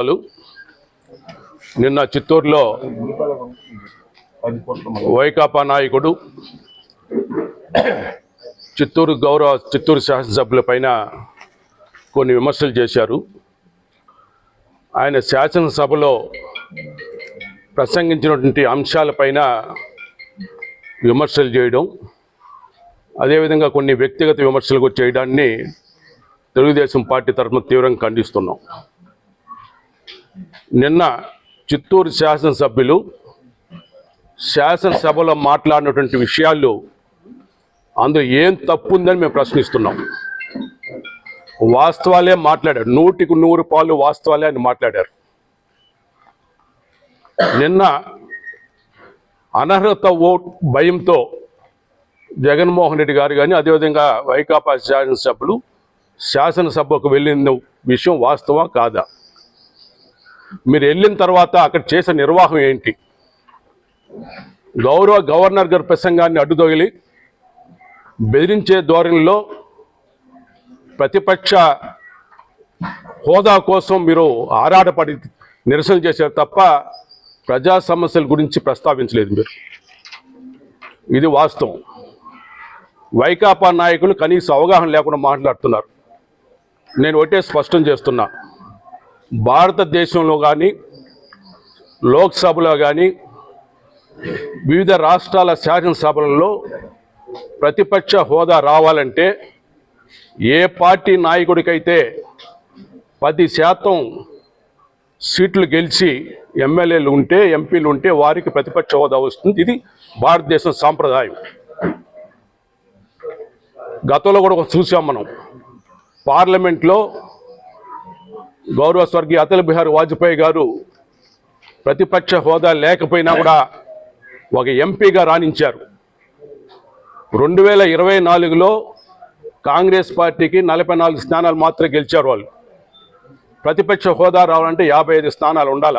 Hello. నిన్న చిత్తూరులో వైకాపా నాయకుడు చిత్తూరు గౌరవ చిత్తూరు శాసనసభ్యుల పైన కొన్ని విమర్శలు చేశారు ఆయన శాసనసభలో ప్రసంగించినటువంటి అంశాలపైన విమర్శలు చేయడం అదేవిధంగా కొన్ని వ్యక్తిగత విమర్శలకు చేయడాన్ని తెలుగుదేశం పార్టీ తరఫున తీవ్రంగా ఖండిస్తున్నాం నిన్న చిత్తూరు శాసనసభ్యులు శాసనసభలో మాట్లాడినటువంటి విషయాలు అందులో ఏం తప్పు ఉందని మేము ప్రశ్నిస్తున్నాం. వాస్తవాలే మాట్లాడారు. నూటికి నూరు పాలు వాస్తవాలే అని మాట్లాడారు. నిన్న అనర్హత ఓట్ భయంతో జగన్మోహన్ రెడ్డి గారు కానీ అదేవిధంగా వైకాపా శాసనసభ్యులు శాసనసభకు వెళ్ళిన విషయం వాస్తవం కాదా? మీరు వెళ్ళిన తర్వాత అక్కడ చేసే నిర్వాహం ఏంటి? గౌరవ గవర్నర్ గారి ప్రసంగాన్ని అడ్డుదొగిలి బెదిరించే ధోరణిలో ప్రతిపక్ష హోదా కోసం మీరు ఆరాటపడి నిరసన చేశారు తప్ప ప్రజా సమస్యల గురించి ప్రస్తావించలేదు మీరు. ఇది వాస్తవం. వైకాపా నాయకులు కనీస అవగాహన లేకుండా మాట్లాడుతున్నారు. నేను ఒకటే స్పష్టం చేస్తున్నా. భారతదేశంలో కానీ లోక్సభలో కానీ వివిధ రాష్ట్రాల శాసనసభలలో ప్రతిపక్ష హోదా రావాలంటే ఏ పార్టీ నాయకుడికైతే పది శాతం సీట్లు గెలిచి ఎమ్మెల్యేలు ఉంటే ఎంపీలు ఉంటే వారికి ప్రతిపక్ష హోదా వస్తుంది. ఇది భారతదేశం సాంప్రదాయం. గతంలో కూడా చూసాం మనం. పార్లమెంట్లో గౌరవ స్వర్గీయ అటల్ బిహారీ వాజ్పేయి గారు ప్రతిపక్ష హోదా లేకపోయినా కూడా ఒక ఎంపీగా రాణించారు. రెండు వేల ఇరవై నాలుగులో కాంగ్రెస్ పార్టీకి నలభై నాలుగు స్థానాలు మాత్రమే గెలిచారు వాళ్ళు. ప్రతిపక్ష హోదా రావాలంటే యాభై ఐదు స్థానాలు ఉండాల.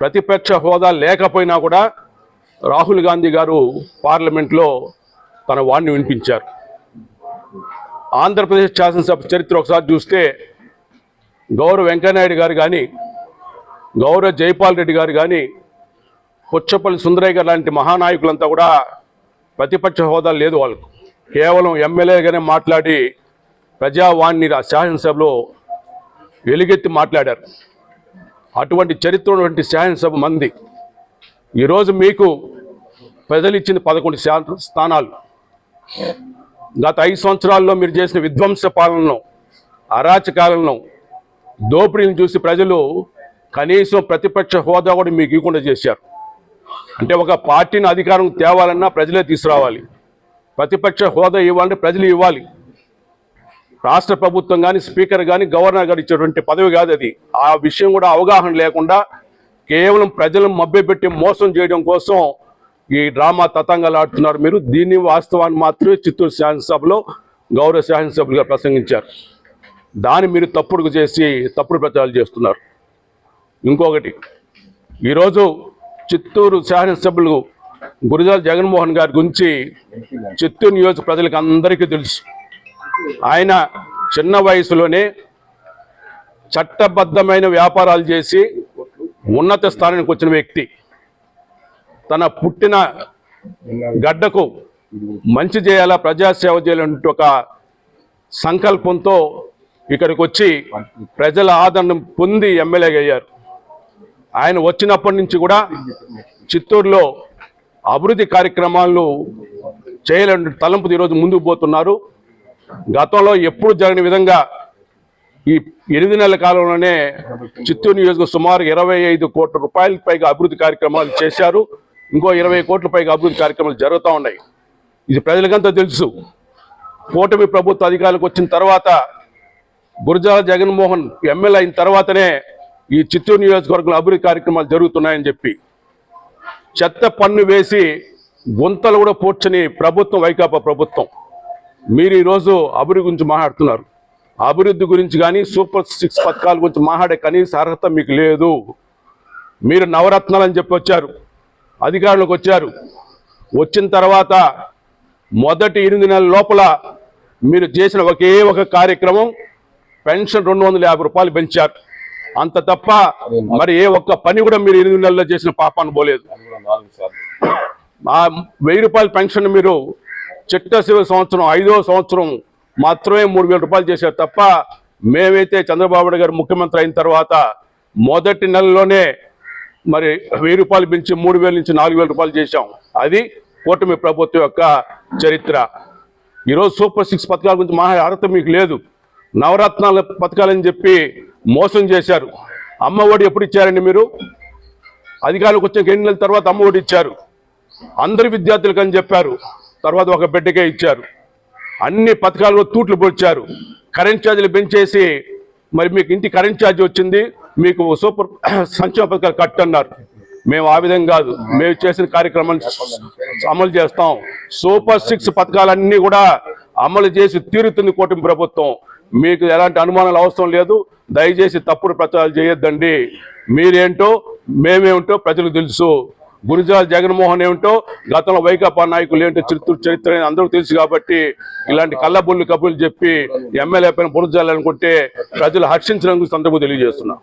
ప్రతిపక్ష హోదా లేకపోయినా కూడా రాహుల్ గాంధీ గారు పార్లమెంట్లో తన వాణ్ణి వినిపించారు. ఆంధ్రప్రదేశ్ శాసనసభ చరిత్ర ఒకసారి చూస్తే గౌరవ వెంకయ్యనాయుడు గారు కానీ గౌరవ జైపాల్ రెడ్డి గారు కానీ పుచ్చపల్లి సుందరయ్య గారు లాంటి మహానాయకులంతా కూడా ప్రతిపక్ష హోదా లేదు వాళ్ళకు. కేవలం ఎమ్మెల్యేగానే మాట్లాడి ప్రజావాణిని శాసనసభలో వెలుగెత్తి మాట్లాడారు. అటువంటి చరిత్ర ఉన్నటువంటి శాసనసభ మంది. ఈరోజు మీకు ప్రజలు పదకొండు స్థానాలు. గత ఐదు సంవత్సరాల్లో మీరు చేసిన విధ్వంస పాలనను అరాచకాలను దోపిడీని చూసి ప్రజలు కనీసం ప్రతిపక్ష హోదా కూడా మీకు ఇవ్వకుండా చేశారు. అంటే ఒక పార్టీని అధికారం తేవాలన్నా ప్రజలే తీసుకురావాలి. ప్రతిపక్ష హోదా ఇవ్వాలంటే ప్రజలు ఇవ్వాలి. రాష్ట్ర ప్రభుత్వం కానీ స్పీకర్ కానీ గవర్నర్ గారు ఇచ్చేటువంటి పదవి కాదు అది. ఆ విషయం కూడా అవగాహన లేకుండా కేవలం ప్రజలను మభ్యపెట్టి మోసం చేయడం కోసం ఈ డ్రామా తతంగాలు ఆడుతున్నారు మీరు. దీన్ని వాస్తవాన్ని మాత్రమే చిత్తూరు శాసనసభలో గౌరవ శాసనసభ్యులుగా ప్రసంగించారు. దాన్ని మీరు తప్పుడు చేసి తప్పుడు ప్రచారాలు చేస్తున్నారు. ఇంకొకటి ఈరోజు చిత్తూరు శాసనసభ్యులు గురిజాల జగన్మోహన్ గారి గురించి చిత్తూరు నియోజక ప్రజలకు అందరికీ తెలుసు. ఆయన చిన్న వయసులోనే చట్టబద్ధమైన వ్యాపారాలు చేసి ఉన్నత స్థానానికి వచ్చిన వ్యక్తి. తన పుట్టిన గడ్డకు మంచి చేయాలా ప్రజాసేవ చేయాలంటే ఒక సంకల్పంతో ఇక్కడికి వచ్చి ప్రజల ఆదరణ పొంది ఎమ్మెల్యేగా అయ్యారు. ఆయన వచ్చినప్పటి నుంచి కూడా చిత్తూరులో అభివృద్ధి కార్యక్రమాలను చేయాలని తలంపు ఈరోజు ముందుకు పోతున్నారు. గతంలో ఎప్పుడు జరిగిన విధంగా ఈ ఎనిమిది నెలల కాలంలోనే చిత్తూరు నియోజకవర్గం సుమారు ఇరవై ఐదు కోట్ల రూపాయల పైగా అభివృద్ధి కార్యక్రమాలు చేశారు. ఇంకో ఇరవై కోట్ల పైగా అభివృద్ధి కార్యక్రమాలు జరుగుతూ ఉన్నాయి. ఇది ప్రజలకంతా తెలుసు. కూటమి ప్రభుత్వ అధికారులకు వచ్చిన తర్వాత గురజాల జగన్మోహన్ ఎమ్మెల్యే అయిన తర్వాతనే ఈ చిత్తూరు నియోజకవర్గంలో అభివృద్ధి కార్యక్రమాలు జరుగుతున్నాయని చెప్పి చెత్త పన్ను వేసి గుంతలు కూడా పూడ్చని ప్రభుత్వం వైకాపా ప్రభుత్వం. మీరు ఈరోజు అభివృద్ధి గురించి మాట్లాడుతున్నారు. అభివృద్ధి గురించి కానీ సూపర్ సిక్స్ పథకాల గురించి మాట్లాడే కనీస అర్హత మీకు లేదు. మీరు నవరత్నాలు అని చెప్పి వచ్చారు. అధికారంలోకి వచ్చారు. వచ్చిన తర్వాత మొదటి ఎనిమిది నెలల లోపల మీరు చేసిన ఒకే ఒక కార్యక్రమం పెన్షన్ రెండు వందల యాభై రూపాయలు పెంచారు. అంత తప్ప మరి ఏ ఒక్క పని కూడా మీరు ఎనిమిది నెలల్లో చేసిన పాపాన్ని పోలేదు. వెయ్యి రూపాయల పెన్షన్ మీరు చిట్టశివ సంవత్సరం ఐదో సంవత్సరం మాత్రమే మూడు వేల రూపాయలు చేశారు తప్ప మేమైతే చంద్రబాబు నాయుడు గారు ముఖ్యమంత్రి అయిన తర్వాత మొదటి నెలలోనే మరి వెయ్యి రూపాయలు పెంచి మూడు వేల నుంచి నాలుగు వేల రూపాయలు చేశాం. అది కూటమి ప్రభుత్వం యొక్క చరిత్ర. ఈరోజు సూపర్ సిక్స్ పథకాల గురించి మహా అర్హత మీకు లేదు. నవరత్నాల పథకాలని చెప్పి మోసం చేశారు. అమ్మ ఒడి ఎప్పుడు ఇచ్చారండి మీరు? అధికారులకు వచ్చిన ఎన్ని నెలల తర్వాత అమ్మ ఒడి ఇచ్చారు? అందరి విద్యార్థులకు అని చెప్పారు. తర్వాత ఒక బిడ్డకే ఇచ్చారు. అన్ని పథకాలు తూట్లు పొడిచారు. కరెంట్ ఛార్జీలు పెంచేసి మరి మీకు ఇంటి కరెంట్ ఛార్జ్ వచ్చింది మీకు సూపర్ సంక్షేమ పథకాలు కట్ అన్నారు మేము ఆ విధంగా కాదు. మేము చేసిన కార్యక్రమాన్ని అమలు చేస్తాం. సూపర్ సిక్స్ పథకాలన్నీ కూడా అమలు చేసి తీరుతుంది కూటమి ప్రభుత్వం. మీకు ఎలాంటి అనుమానాలు అవసరం లేదు. దయచేసి తప్పుడు ప్రచారాలు చేయొద్దండి. మీరేంటో మేమేమిటో ప్రజలకు తెలుసు. గురిజాల జగన్మోహన్ ఏమిటో గతంలో వైకాపా నాయకులు ఏంటో చరిత్ర చరిత్ర అందరూ తెలుసు కాబట్టి ఇలాంటి కళ్ళబొల్లి కబుర్లు చెప్పి ఎమ్మెల్యే పైన బురజాలనుకుంటే ప్రజలు హర్షించడం గురించి అందరికీ తెలియజేస్తున్నా.